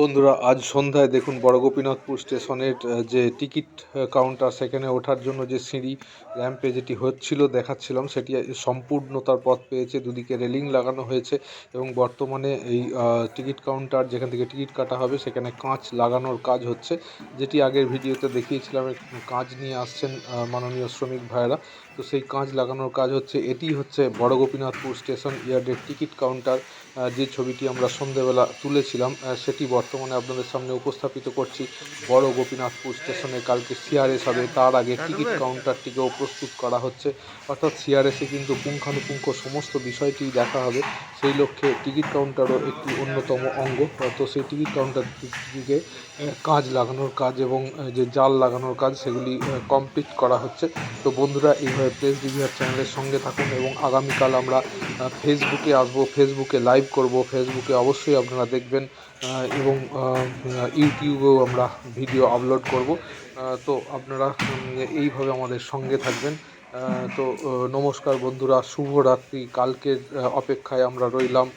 বন্ধুরা, আজ সন্ধ্যায় দেখুন বড় গোপীনাথপুর স্টেশনের যে টিকিট কাউন্টার, সেখানে ওঠার জন্য যে সিঁড়ি, র্যাম্পে যেটি হচ্ছিল, দেখাচ্ছিলাম, সেটি সম্পূর্ণতার পথ পেয়েছে, দুদিকে রেলিং লাগানো হয়েছে এবং বর্তমানে এই টিকিট কাউন্টার, যেখান থেকে টিকিট কাটা হবে, সেখানে কাঁচ লাগানোর কাজ হচ্ছে। যেটি আগের ভিডিওতে দেখিয়েছিলাম কাঁচ নিয়ে আসছেন মাননীয় শ্রমিক ভাইরা তো সেই কাঁচ লাগানোর কাজ হচ্ছে, এটি হচ্ছে বড় গোপীনাথপুর স্টেশন ইয়ার্ডের টিকিট কাউন্টার। যে ছবিটি আমরা সন্ধেবেলা তুলেছিলাম সেটি বর্তমানে আপনাদের সামনে উপস্থাপিত করছি। বড় গোপীনাথপুর স্টেশনে কালকে সিআরএস হবে। তার আগে টিকিট কাউন্টারটিকেও প্রস্তুত করা হচ্ছে। অর্থাৎ সিআরএসে কিন্তু পুঙ্খানুপুঙ্খ সমস্ত বিষয়টি দেখা হবে। সেই লক্ষ্যে টিকিট কাউন্টারও একটি অন্যতম অঙ্গ। তো সেই টিকিট কাউন্টারটিকে কাজ লাগানোর কাজ এবং যে জাল লাগানোর কাজ, সেগুলি কমপ্লিট করা হচ্ছে। তো বন্ধুরা, এইভাবে প্রেস ডিভিআর চ্যানেলের সঙ্গে থাকুন এবং আগামীকাল আমরা ফেসবুকে আসব। ফেসবুকে লাইভ করব ফেসবুকে অবশ্যই আপনারা দেখবেন এবং ইউটিউবেও আমরা ভিডিও আপলোড করব। তো আপনারা এইভাবে আমাদের সঙ্গে থাকবেন। তো নমস্কার বন্ধুরা, শুভরাত্রি। কালকের অপেক্ষায় আমরা রইলাম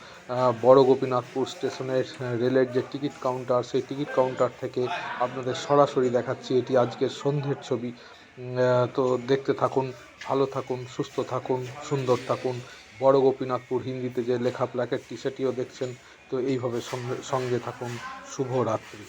বড় গোপীনাথপুর স্টেশনের রেলের যে টিকিট কাউন্টার, সেই টিকিট কাউন্টার থেকে আপনাদের সরাসরি দেখাচ্ছি। এটি আজকের সন্ধ্যের ছবি। তো দেখতে থাকুন, ভালো থাকুন, সুস্থ থাকুন, সুন্দর থাকুন। বড় গোপীনাথপুর হিন্দিতে যে লেখা প্ল্যাকেটটি সেটিও দেখছেন। তো এইভাবে সঙ্গে সঙ্গে থাকুন। শুভরাত্রি